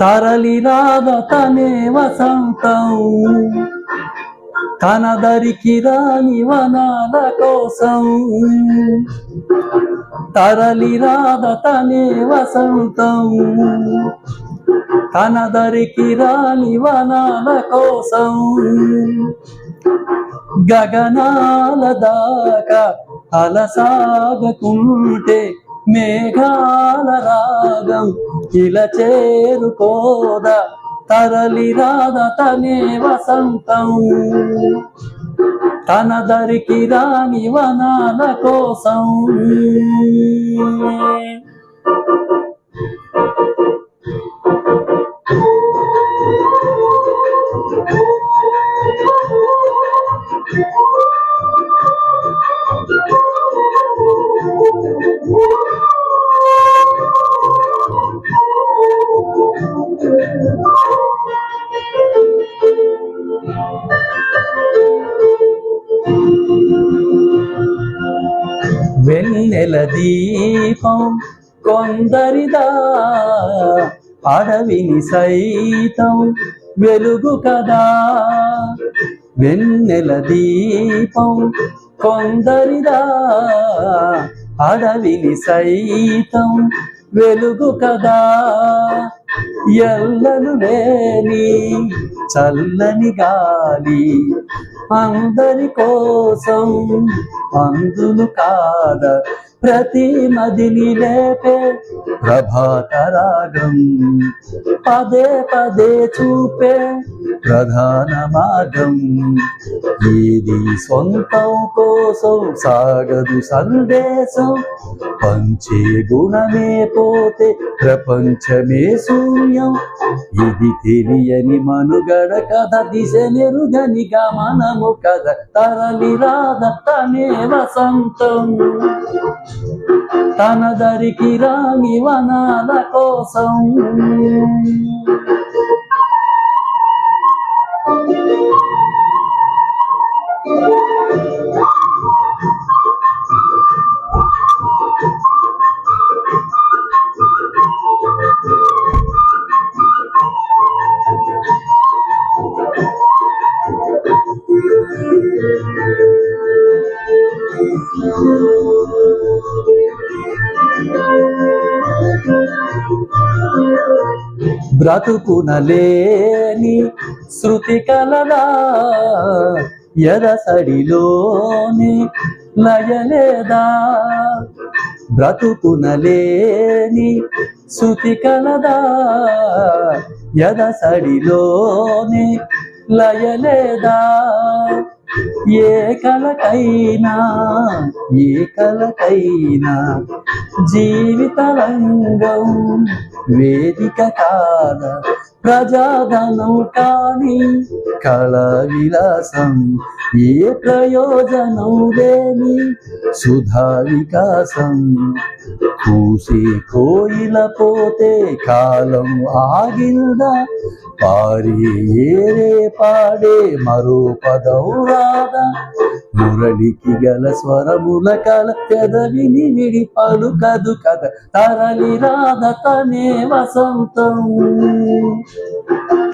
తరలి రాద తనే వసంతం. తన దరికి రాని వనాల కోసం. తరలి రాద తనే వసంతం. తన దరికి రాని వనాల కోసం. గగనాల దాకా అలసాగకుంటే మేఘాల రా మార్గం ఇలా చేరుకోదా. తరలి రాద తనే వసంతం. తన దరికి రాని వనాల కోసం. నెల దీపం కొందరిదా. అడవిని సైతం వెలుగు కదా. వెన్నెల దీపం కొందరిదా. అడవిని సైతం వెలుగు కదా. ఎల్లలు లేని చల్లని గాలి అందరి కోసం అందును కాద ప్రతి మదిని లేపే ప్రభాత రాగం పదే పదే చూపే ప్రధాన మార్గం. ఏది సొంతం కోసం సాగదు సందేశం. పంచే గుణమే పోతే ప్రపంచమే శూన్యం. ఇది తెలియని మనుగడ కథ దిశ నెరుగని గమనము కథ తరలి రాధ తనే వసంతం. తన దరికి రాని వనాల కోసం బ్రతుకునలేని శృతి కలదా ఎరసడిలోని లయలేదా బ్రతుకునలేని శృతి కలదా ఎదసడిలోని లయలేదా ఏ కలకైనా ఏ కలకైనా జీవిత రంగం వేదిక కాల ప్రజాధనం కాని కళ విలాసం ఏ ప్రయోజనం లేని సుధా వికాసం. పూసే కోయిల పోతే కాలం ఆగిందా? పారి ఏరే పాడే మరో పదం రాదా? మురళికి గల స్వరముల కల పెదవిని విడి పలుకదు కథ. తరలి రాధ తనే వసంతం.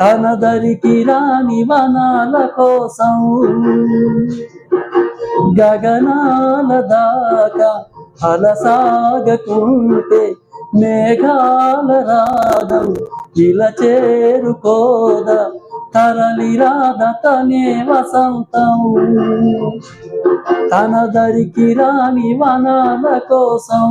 తన దరికి రాని వనాల కోసం గగనాల దాకా అలసాగకుంటే మేఘాల రాగం ఇలా చేరుకోదా. తరలి రాద తనే వసంతం తన దరికి రాని వనాల కోసం